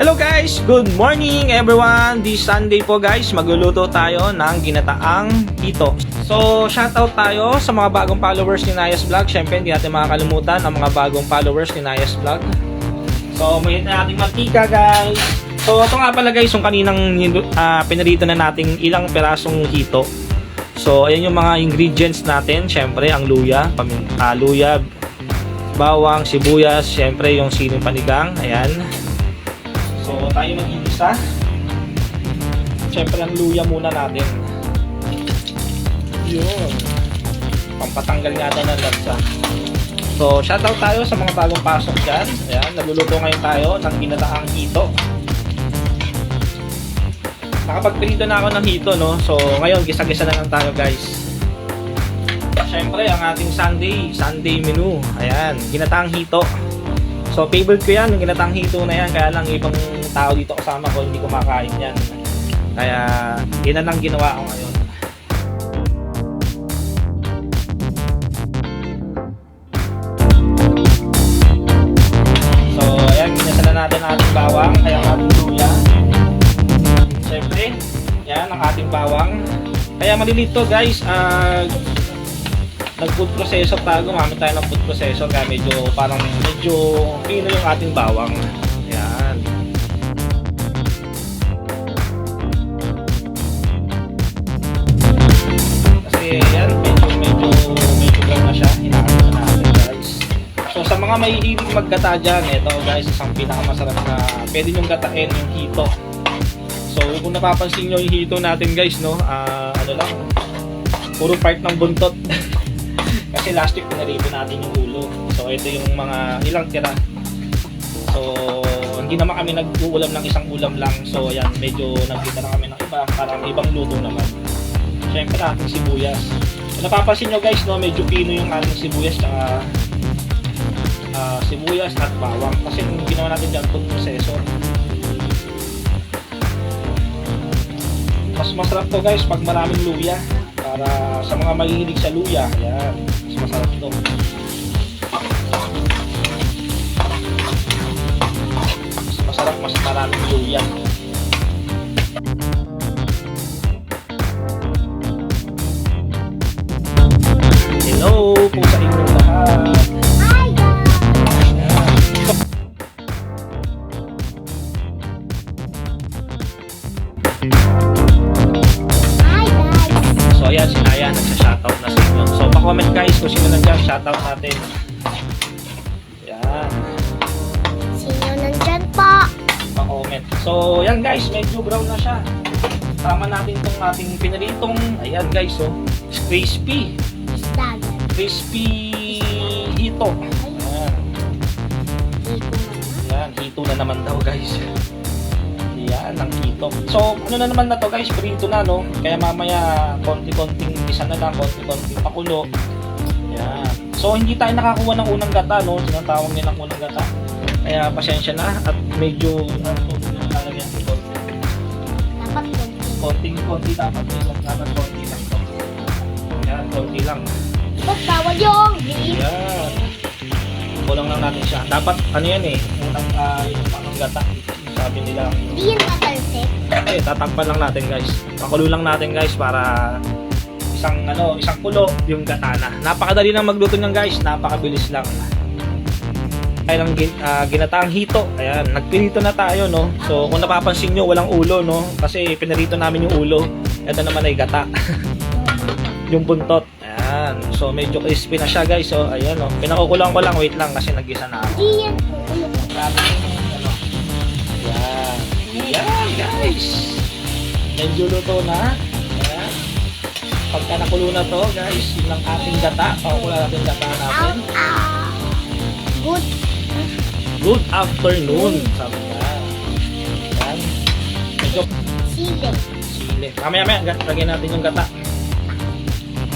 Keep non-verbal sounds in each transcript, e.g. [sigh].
Hello guys! Good morning everyone! This Sunday po guys, magluluto tayo ng ginataang hito. So, shoutout tayo sa mga bagong followers ni Nayas Vlog. Siyempre, hindi natin makakalimutan ang mga bagong followers ni Nayas Vlog. So, may na natin mantika guys. So, ito nga pala guys, yung kaninang uh, pinarito na nating ilang perasong hito. So, ayan yung mga ingredients natin. Siyempre, ang luya, pamin, ah, luya, bawang, sibuyas, siyempre yung sining panigang. Ayan. Tayo mag-iisa. Siyempre, ang luya muna natin. Yun. Pampatanggal nga tayo ng lansa. So, shoutout tayo sa mga bagong pasok dyan. Ayan, nagluluto ngayon tayo ng ginataang hito. Nakapagpirito na ako ng hito, no? So, ngayon, gisa-gisa na lang tayo, guys. Siyempre, ang ating Sunday, Sunday menu. Ayan, ginataang hito. So, favorite ko yan, yung ginataang hito na yan. Kaya lang, ibang tao dito kasama ko, hindi kumakain yan. Kaya, yun na lang ginawa ko ngayon. So, ayan, ginasa na natin ang ating bawang, kaya ang ating luya. Siyempre, yan ang ating bawang. Kaya malilito guys, ah nag-food processor tayo, gumamit tayo ng food processor kaya medyo parang medyo pino yung ating bawang. Yan. Kasi yan, medyo medyo medyo brown na siya. Hinakot na natin guys. So sa mga mahihilig maggata dyan, ito guys, isang pinakamasarap na pwede nyong gatain yung hito. So kung napapansin nyo yung hito natin guys, no, ah, ano lang, puro part ng buntot. [laughs] Kasi last week pinarito natin yung ulo. So ito yung mga ilang tira. So hindi naman kami nag-uulam ng isang ulam lang. So ayan, medyo nagkita na kami ng iba, parang ibang luto naman. Siyempre ating sibuyas. Napapansin nyo guys, no, medyo pino yung ating sibuyas tsaka ah, sibuyas at bawang. Kasi yung ginawa natin dyan, food processor. Mas masarap to guys pag maraming luya. Para sa mga mahilig sa luya, yan. Mas masarap to. Mas masarap, mas maraming luya. Hello po sa inyong lahat. So ayan, si Naya nagsa-shoutout na sa inyo. So pa-comment guys kung sino nandiyan, shoutout natin. Yan, Sino nandyan po? pa-comment. So yan guys, medyo brown na siya. Tama natin itong ating pinaritong, ayan guys, oh, crispy. Crispy hito. Ayan, Dito naman. yan, hito na naman daw guys. Yan, ang hito. So, ano na naman na to guys, prito na no. Kaya mamaya, konti-konting isa na lang, konti-konting pakulo. Yan. So, hindi tayo nakakuha ng unang gata, no? Sinatawag nilang unang gata. Kaya pasensya na at medyo ano lalagyan ko konti. Dapat konti. Konting konti dapat may dapat konti lang. Yan, konti lang. Ba't bawal yung beef? Yan. Kulang lang natin siya. Dapat ano yan eh, unang uh, yung pang gata. Sabi nila Hindi yan matalsik. eh, tatakpan lang natin guys. Pakulo lang natin guys para isang ano, isang kulo yung gatana. Napakadali lang magluto niyan guys, napakabilis lang. Kaya lang gin, ah, ginataang hito. Ayan, nagpirito na tayo no. So kung napapansin nyo, walang ulo no. Kasi pinarito namin yung ulo. Ito naman ay gata. [laughs] yung buntot. Ayan. So medyo crispy na siya guys. So ayan no. Pinakukulang ko lang, wait lang kasi nagisa na ako. Hindi yan kukulo. Grabe ano. Yan. Yan, guys. Medyo luto na. Yan. Pagka nakulo na to, guys, yun ang ating gata. Pakukula natin gata natin. Good. Good afternoon. Sabi niya. Yan. Medyo Sili. sili. Mamaya maya, ga- lagyan natin yung gata.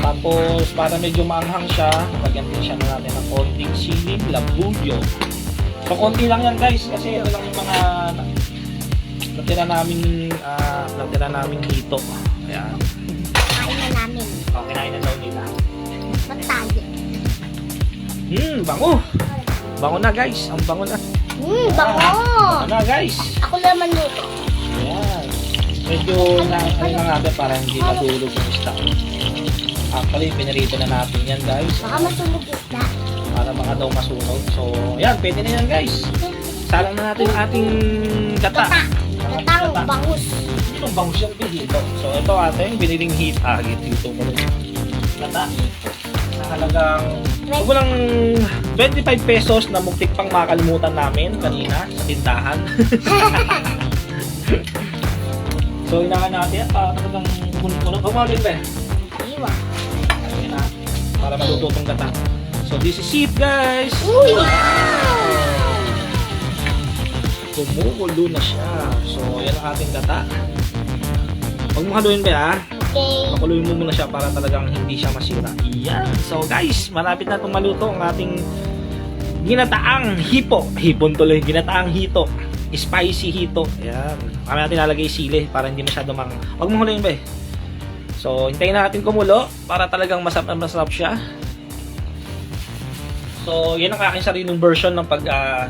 Tapos, para medyo maanghang siya, lagyan din siya na natin ng konting sili, labuyo. So, konti lang yan guys, kasi ito lang yung mga na- natira namin, ah, natira namin dito. Ayan. Kain na namin. Okay, kinain na daw nila. Ba't tayo? Hmm, bango. Bango na guys, ang bango na. Hmm, bango. Bango na guys. Ako naman luto. Ayan. Medyo na, ano na natin para hindi matulog yung stock. Actually, pinarito na natin yan guys. Baka masunog isda. Para baka daw masunog. So, ayan, pwede na yan guys. Salang na natin ang ating gata. Gata. Ang Gatang bangus. Itong bangus yung dito. So, ito ating biniling heat. Ah, dito mo rin. Gata. Na halagang Huwag mo lang 25 pesos na muktik pang makalimutan namin kanina sa tindahan. [laughs] so, inahan natin yan para talagang puno-puno. Huwag mo rin ba? Iwa. Para maluto itong gata. So, this is it guys. Uy! Kumukulo na siya. So, yan ang ating gata. Huwag mo haluin ba ha? Okay. Pakuluin mo muna siya para talagang hindi siya masira. Yan. So guys, malapit na itong maluto ang ating ginataang hipo. Hipon tuloy. Ginataang hito. Spicy hito. Yan. Kami natin lalagay sili para hindi masyado mang... Huwag mo huluin ba eh. So, hintayin natin kumulo para talagang masarap na masarap siya. So, yan ang aking sariling version ng pag ah,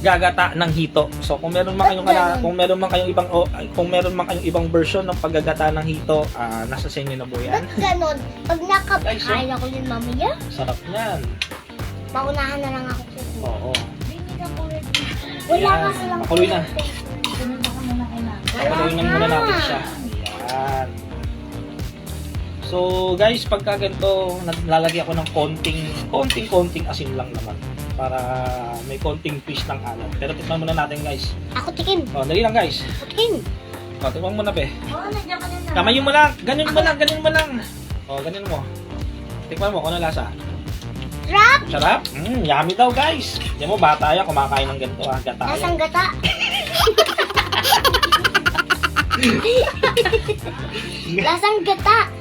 gagata ng hito. So, kung meron man kayong kala, kung meron man kayong ibang o, ay, kung meron man kayong ibang version ng paggagata ng hito, ah, nasa sa inyo na po yan. Ba't ganon? Pag Guys, nakakain ako yun mamaya, Sarap niyan. paunahan na lang ako kukuha. Oo. Wala Ayan, kasi lang. makuloy na. Wala Papaluin na muna natin siya. Ayan. So, guys, pagka ganito, lalagyan ako ng konting, konting, konting asin lang naman. Para may konting fish ng alat. Pero tikman muna natin, guys. Ako tikim. O, dali lang, guys. Ako tikim. O, tikman muna, be. Oo, nandiyan ka na na. Kamayin mo lang. Ganun mo lang, ganun mo lang. O, ganun mo. Tikman mo, kung ano lasa. Trap! Sarap? Mm, yummy daw, guys. Di mo, bata yan, kumakain ng ganito, ha. Gata yan. Lasang gata. [laughs] Lasang gata.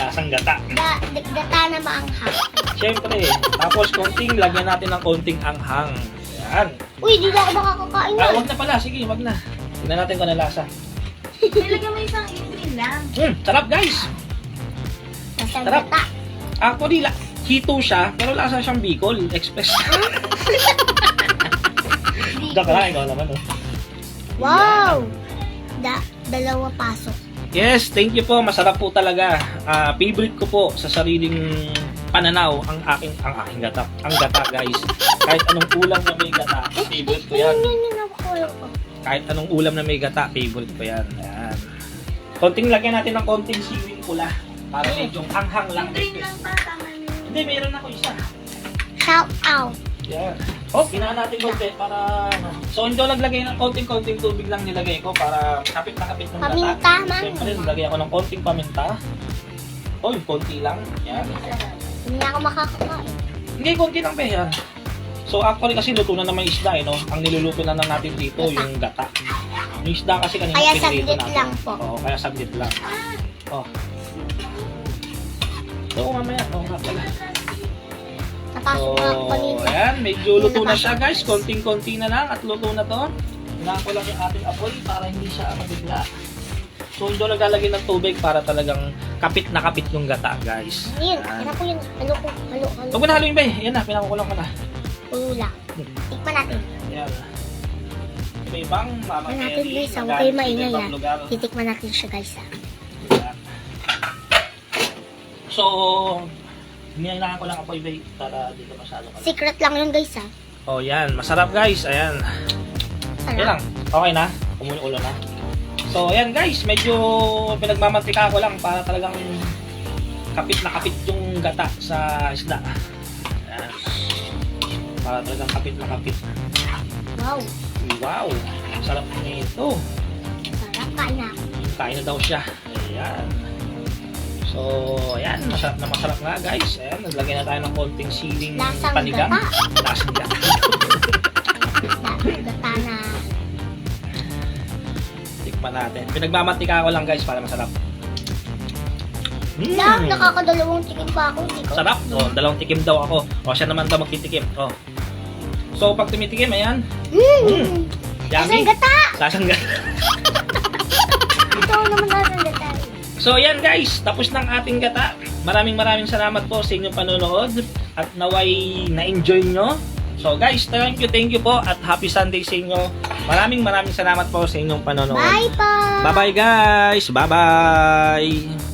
Lasang gata. Da, gata na maanghang. Siyempre, tapos konting, lagyan natin ng konting anghang. Yan. Uy, di na ako makakakain Ah, na. wag na pala. Sige, wag na. Tingnan natin kung ano lasa. Nilagyan mo isang ipin lang. Hmm, sarap guys. Lasang Sarap. gata. Actually, la hito siya, pero lasa siyang Bicol Express. Daka na, ikaw naman. Oh. Wow! Da, dalawa pasok. Yes, thank you po. Masarap po talaga. Ah, favorite ko po sa sariling pananaw ang aking ang aking gata. Ang gata, guys. Kahit anong ulam na may gata, favorite ko yan. Kahit anong ulam na may gata, favorite ko yan. Ayan. Konting lagyan natin ng konting siwing pula para medyo hanghang lang. Hindi, meron ako isa. Shout out. Yan. Oh, ginahan natin konti para... ano. So, hindi ko naglagay ng konting-konting tubig lang nilagay ko para kapit na kapit ng Paminta. Siyempre, naglagay ako ng konting paminta. Oh, yung konti lang. Yan. Hindi na ako makakakain. Hindi, konti lang pa yan. So, actually kasi luto na naman isda, eh, no? Ang niluluto na lang natin dito, yung gata. Yung isda kasi kanina Kaya pinirito natin. lang po. Oo, kaya saglit lang. Oh. So, mamaya. Oo, nga pala. Napasok na ako kanina. ayan, medyo luto na siya guys. Konting-konti na lang at luto na to. Hinaan ko lang yung ating apoy para hindi siya mabigla. So, hindi ko naglalagay ng tubig para talagang kapit na kapit yung gata, guys. Ayun, Ayan. ko yun? Ano ko? Ano, ano? Huwag mo na haluin ba eh. Yan na, pinakukulang ko na. Pulo lang. Tikman natin. Yan. Iba-ibang mama Tikman natin Mary, guys. ah. Huwag kayo sa maingay iba-ibang ah. lugar. Titikman natin siya guys ah. So, hinihinaan ko lang apoy ba para dito masyado ka. Secret lang yun guys ah. Oh, yan. Masarap guys. Ayan. Yan Sarap. lang. Okay na. Kumulo na. So, ayan guys. Medyo pinagmamantika ko lang para talagang kapit na kapit yung gata sa isda. Ayan. Para talagang kapit na kapit. Wow. Wow! Sarap nito. Sarap kain na. Kain na daw siya. Ayan. So, ayan. Masarap na masarap nga guys. Ayan. Naglagay na tayo ng konting siling Lasang panigang. gata. Lasang gata. Lasang gata na. Tikman natin. Pinagmamantika ko lang guys para masarap. Mm. Lang, nakakadalawang tikim pa ako. Hindi ko. Sarap. Oh, dalawang tikim daw ako. O, siya naman daw magtitikim. Oh. So, pag tumitikim, ayan. Mm. Yummy. Lasang gata! Lasang gata. [laughs] Ito naman lasang gata. So, ayan guys. Tapos ng ating gata. Maraming maraming salamat po sa inyong panonood. At naway na-enjoy nyo. So guys, thank you, thank you po at happy Sunday sa inyo. Maraming maraming salamat po sa inyong panonood. Bye po! Bye-bye guys! Bye-bye!